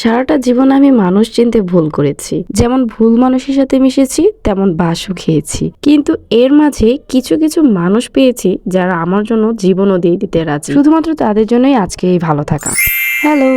সারাটা জীবন আমি মানুষ চিনতে ভুল করেছি। যেমন ভুল মানুষের সাথে মিশেছি, তেমন বাসও খেয়েছি। কিন্তু এর মাঝে কিছু কিছু মানুষ পেয়েছি যারা আমার জন্য জীবনও দিয়ে দিতে রাজি। শুধুমাত্র তাদের জন্যই আজকে এই ভালো থাকা। হ্যালো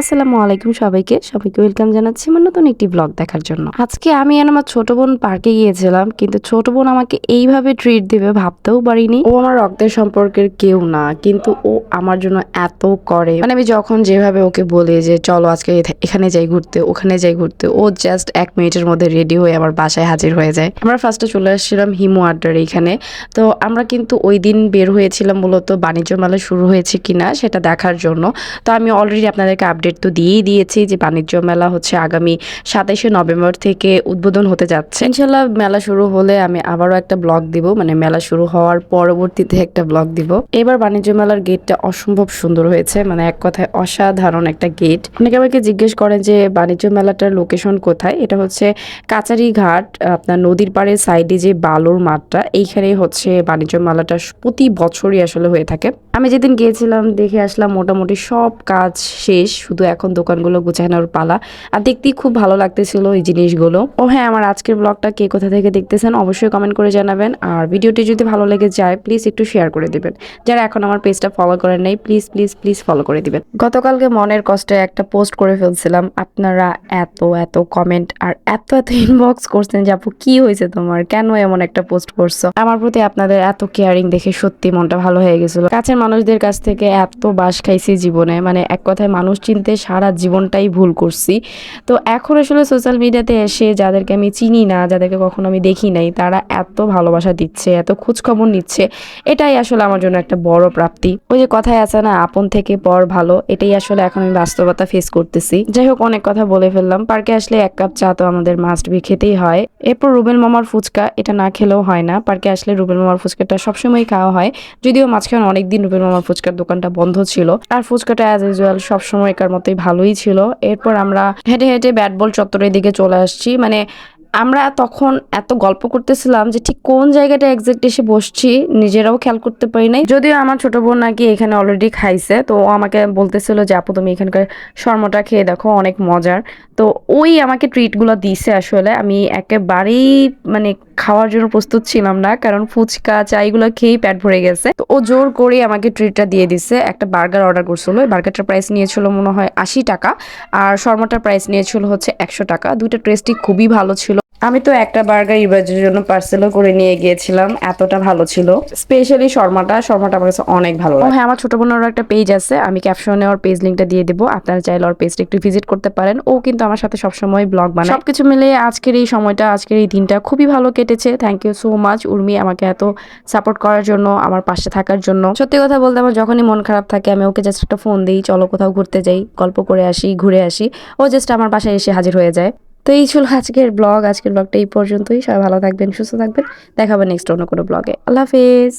আসসালামু আলাইকুম সবাইকে। সবাইকে ওয়েলকাম জানাচ্ছি আমার নতুন একটি ব্লগ দেখার জন্য। আজকে আমি আর আমার ছোট বোন পার্কে গিয়েছিলাম, কিন্তু ছোট বোন আমাকে এইভাবে ট্রিট দেবে ভাবতেও পারিনি। ও আমার রক্তের সম্পর্কের কেউ না, কিন্তু ও আমার জন্য এত করে। মানে আমি যখন যেভাবে ওকে বলি যে, চলো আজকে এখানে যাই ঘুরতে, ওখানে যাই ঘুরতে, ও জাস্ট এক মিনিটের মধ্যে রেডি হয়ে আমার বাসায় হাজির হয়ে যায়। আমরা ফার্স্টে চলে আসছিলাম হিমু আড্ডার এইখানে। তো আমরা কিন্তু ওই দিন বের হয়েছিলাম মূলত বাণিজ্য মেলা শুরু হয়েছে কিনা সেটা দেখার জন্য। তো আমি অলরেডি আপনাদেরকে আপডেট তো দিয়েই দিয়েছি যে বাণিজ্য মেলা হচ্ছে আগামী সাতাইশে নভেম্বর থেকে উদ্বোধন হতে যাচ্ছে। ইনশাল্লাহ মেলা শুরু হলে আমি আবারও একটা ব্লগ দিব মানে মেলা শুরু হওয়ার পরবর্তীতে একটা ব্লগ দিব। এবার বাণিজ্য মেলার গেটটা অসম্ভব সুন্দর হয়েছে মানে এক কথায় অসাধারণ একটা গেট অনেকে আমাকে জিজ্ঞেস করেন যে বাণিজ্য মেলাটার লোকেশন কোথায়? এটা হচ্ছে কাচারি ঘাট আপনার নদীর পাড়ের সাইডে যে বালুর মাঠটা, এইখানেই হচ্ছে বাণিজ্য মেলাটা প্রতি বছরই আসলে হয়ে থাকে। আমি যেদিন গিয়েছিলাম, দেখে আসলাম মোটামুটি সব কাজ শেষ, শুধু এখন দোকানগুলো গুছানোর পালা। আর দেখতেই খুব ভালো লাগতেছিল এই জিনিসগুলো। ও হ্যাঁ আমার আজকের ব্লগটা কে কোথা থেকে দেখতেছেন অবশ্যই কমেন্ট করে জানাবেন। আর ভিডিওটি যদি ভালো লেগে যায় প্লিজ একটু শেয়ার করে দিবেন। যারা এখন আমার পেজটা ফলো করেন নাই প্লিজ প্লিজ প্লিজ ফলো করে দিবেন। গতকালকে মনের কষ্টে একটা পোস্ট করে ফেলছিলাম। আপনারা এত এত কমেন্ট আর এত এত ইনবক্স করছেন যে আপু, কি হয়েছে তোমার? কেন এমন একটা পোস্ট করছ? আমার প্রতি আপনাদের এত কেয়ারিং দেখে সত্যি মনটা ভালো হয়ে গেছিল। কাছের মানুষদের কাছ থেকে এত বাস খাইছি জীবনে মানে এক কথায় মানুষ চিনতে সারা জীবনটাই ভুল করছি। তো এখন আসলে সোশ্যাল মিডিয়াতে এসে যাদেরকে আমি চিনি না, যাদেরকে কখনো আমি দেখি নাই, তারা এত ভালোবাসা দিচ্ছে, এত খোঁজ খবর নিচ্ছে, এটাই আসলে আমার জন্য একটা বড় প্রাপ্তি। ওই যে কথায় আছে না, আপন থেকে পর ভালো, এটাই আসলে এখন আমি বাস্তবতা ফেস করতেছি। যাই হোক, অনেক কথা বলে ফেললাম। পার্কে আসলে এক কাপ চা তো আমাদের মাস্ট বি খেতেই হয়। এরপর রুবেল মামার ফুচকা, এটা না খেলেও হয় না। পার্কে আসলে রুবেল মামার ফুচকাটা সবসময় খাওয়া হয়। যদিও মাঝখানে অনেকদিন রুবেল মামার ফুচকার দোকানটা বন্ধ ছিল। আর ফুচকাটা অ্যাজ ইউজুয়াল সবসময়কার মতোই ভালোই ছিল। এরপর আমরা হেঁটে হেঁটে ব্যাট বল চত্বরের দিকে চলে আসছি। মানে আমরা তখন এত গল্প করতেছিলাম যে ঠিক কোন জায়গাটা এক্সাক্ট এসে বসছি, নিজেরাও খেয়াল করতে পারি নাই। যদিও আমার ছোট বোন নাকি এখানে অলরেডি খাইছে, তো ও আমাকে বলতেছিল যে, আপু, তুমি এখানকার শর্মাটা খেয়ে দেখো, অনেক মজার। তো ওই আমাকে ট্রিটগুলো দিছে আসলে। আমি একেবারেই মানে খাওয়ার জন্য প্রস্তুত ছিলাম না, কারণ ফুচকা, চা এগুলো খেয়েই পেট ভরে গেছে। তো ও জোর করে আমাকে ট্রিটটা দিয়ে দিছে। একটা বার্গার অর্ডার করছিল। ওই বার্গারটার প্রাইস নিয়েছিল মনে হয় আশি টাকা, আর শর্মাটার প্রাইস নিয়েছিল হচ্ছে একশো টাকা। দুইটা টেস্টই খুবই ভালো ছিল। আমি তো একটা বার্গার ইবাজের জন্য পার্সেলও করে নিয়ে গিয়েছিলাম এতটা ভালো ছিল। স্পেশালি শর্মাটা শর্মাটা আমার কাছে অনেক ভালো লাগে। হ্যাঁ আমার ছোট বোনেরও একটা পেজ আছে আমি ক্যাপশনে ওর পেজ লিঙ্কটা দিয়ে দেবো আপনারা চাইলে ওর পেজটা একটু ভিজিট করতে পারেন। ও কিন্তু আমার সাথে সবসময় ব্লগ বানায়। সবকিছু মিলিয়ে আজকের এই সময়টা আজকের এই দিনটা খুবই ভালো কেটেছে। Thank you so much Urmi আমাকে এত সাপোর্ট করার জন্য আমার পাশে থাকার জন্য। সত্যি কথা বলতে আমার যখনই মন খারাপ থাকে আমি ওকে জাস্ট একটা ফোন দিই চলো কোথাও ঘুরতে যাই গল্প করে আসি ঘুরে আসি। ও জাস্ট আমার বাসায় এসে হাজির হয়ে যায়। তো এই ছিল আজকের ব্লগ। আজকের ব্লগটা এই পর্যন্তই। সবাই ভালো থাকবেন, সুস্থ থাকবেন। দেখাবেন নেক্সট অন্য কোনো ব্লগে। আল্লাহ হাফেজ।